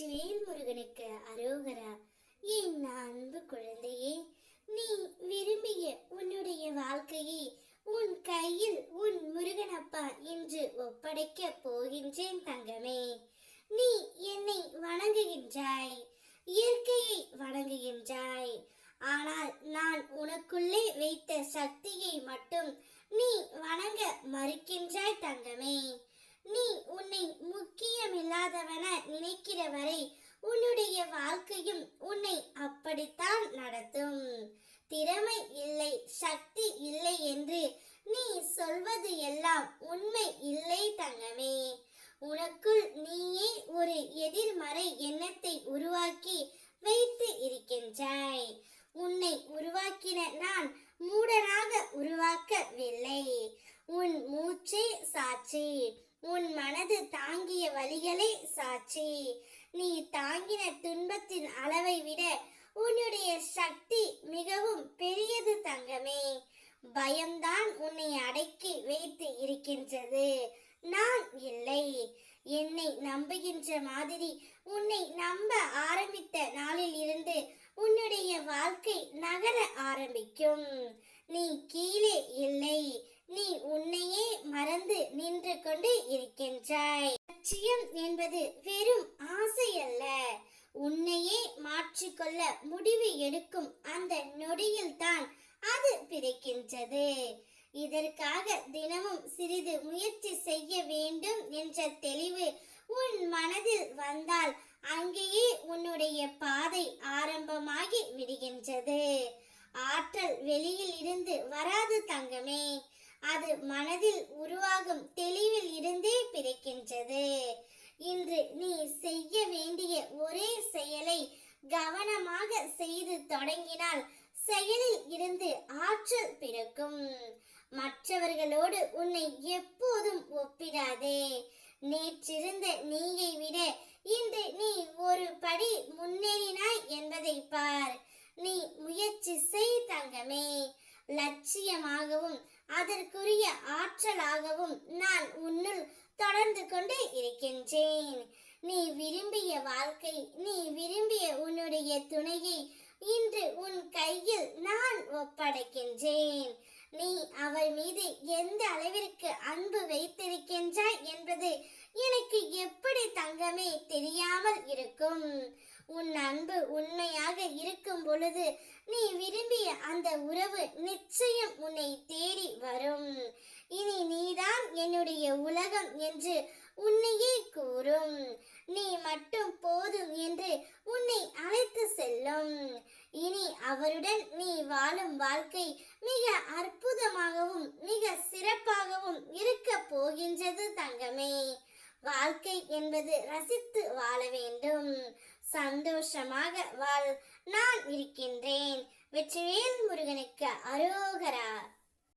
வெற்றிவேல் முருகனுக்கு அரோகரா. என் அன்பு குழந்தையே நீ விரும்பிய உன்னுடைய வாழ்க்கையை உன் கையில் உன் முருகனப்பா என்று ஒப்படைக்க போகின்றேன் தங்கமே. நீ என்னை வணங்குகின்றாய் இயற்கையை வணங்குகின்றாய். ஆனால் நான் உனக்குள்ளே வைத்த சக்தியை மட்டும் நீ வணங்க மறுக்கின்றாய் தங்கமே. நீ உன்னை முக்கியமில்லாதவன நினைக்கிற வரை உன்னுடைய வாழ்க்கையும் உன்னை அப்படித்தான் நடத்தும். திறமை இல்லை சக்தி இல்லை என்று நீ சொல்வது எல்லாம் உண்மை இல்லை தங்கமே. உனக்குள் நீயே ஒரு எதிர்மறை எண்ணத்தை உருவாக்கி வைத்து இருக்கின்றாய். உன்னை உருவாக்கின நான் மூடனாக உருவாக்கவில்லை உன் மூச்சே சாட்சி உன் மனது தாங்கிய வழிகளே சாட்சி. நீ தாங்கின துன்பத்தின் அளவை விட உன்னுடைய சக்தி மிகவும் பெரியது தங்கமே. பயம்தான் உன்னை அடக்கி வைத்து இருக்கின்றது. நான் இல்லை. என்னை நம்புகின்ற மாதிரி உன்னை நம்ப ஆரம்பித்த நாளில் இருந்து உன்னுடைய வாழ்க்கை நகர ஆரம்பிக்கும். நீ கீழே இல்லை நீ உன்னையே மறந்து நின்று கொண்டு இருக்கின்றாய். லட்சியம் என்பது வெறும் ஆசை அல்ல. உன்னையே மாற்றிக்கொள்ள முடிவு எடுக்கும் அந்த நொடியில் தான் அது பிறக்கின்றது. இதற்காக தினமும் சிறிது முயற்சி செய்ய வேண்டும் என்ற தெளிவு உன் மனதில் வந்தால் அங்கேயே உன்னுடைய பாதை ஆரம்பமாகி விடுகின்றது. ஆற்றல் வெளியில் இருந்து வராது தங்கமே. அது மனதில் உருவாகும் தெளிவில் இருந்தே பிறக்கின்றது. இன்று நீ செய்ய வேண்டிய ஒரே செயலை கவனமாக செய்து தொடங்கினால் செயலில் இருந்து ஆற்றல் பிறக்கும். மற்றவர்களோடு உன்னை எப்போதும் ஒப்பிடாதே. நேற்றிருந்த நீயை விட இன்று நீ ஒரு படி முன்னேறினாய் என்பதை பார். நீ முயற்சி செய் தங்கமே. லட்சியமாக அதற்குரிய ஆற்றலாகவும் நான் உன்னுள் தொடர்ந்து கொண்டு இருக்கின்றேன். நீ விரும்பிய வாழ்க்கை நீ விரும்பிய உன்னுடைய துணையை இன்று உன் கையில் நான் ஒப்படைக்கின்றேன். நீ அவர் மீது எந்த அளவிற்கு அன்பு வைத்திருக்கின்றாய் என்பது எனக்கு எப்படி தங்கமே தெரியாமல் இருக்கும். உன் அன்பு உண்மையாக இருக்கும் பொழுது நீ விரும்பிய அந்த உறவு நிச்சயம் உன்னை என்று உன்னையே கூறும். நீ மட்டும் போதும் என்று உன்னை அழைத்து செல்லும். இனி அவருடன் நீ வாழும் வாழ்க்கை மிக அற்புதமாகவும் மிக சிறப்பாகவும் இருக்க போகின்றது தங்கமே. வாழ்க்கை என்பது ரசித்து வாழ வேண்டும். சந்தோஷமாக வாழ். நான் இருக்கின்றேன். வெற்றிவேல் முருகனுக்கு அரோகரா.